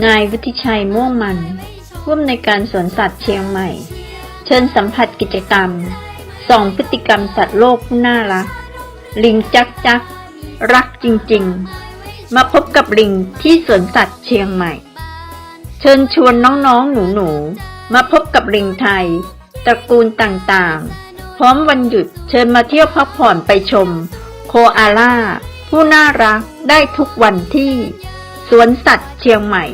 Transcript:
นายวุฒิชัยม่วงมันผู้อำนวยการสวนสัตว์เชียงใหม่ เชิญสัมผัสกิจกรรมส่องพฤติกรรมสัตว์โลกผู้น่ารัก ลิงจักจัก รักจริง ๆ มาพบกับลิงที่สวนสัตว์เชียงใหม่ เชิญชวนน้องๆหนูๆ มาพบกับลิงไทย ตระกูลต่างๆ พร้อมวันหยุดเชิญมาเที่ยวพักผ่อนไปชม โคอาล่าผู้น่ารักได้ทุกวันที่ สวนสัตว์เชียงใหม่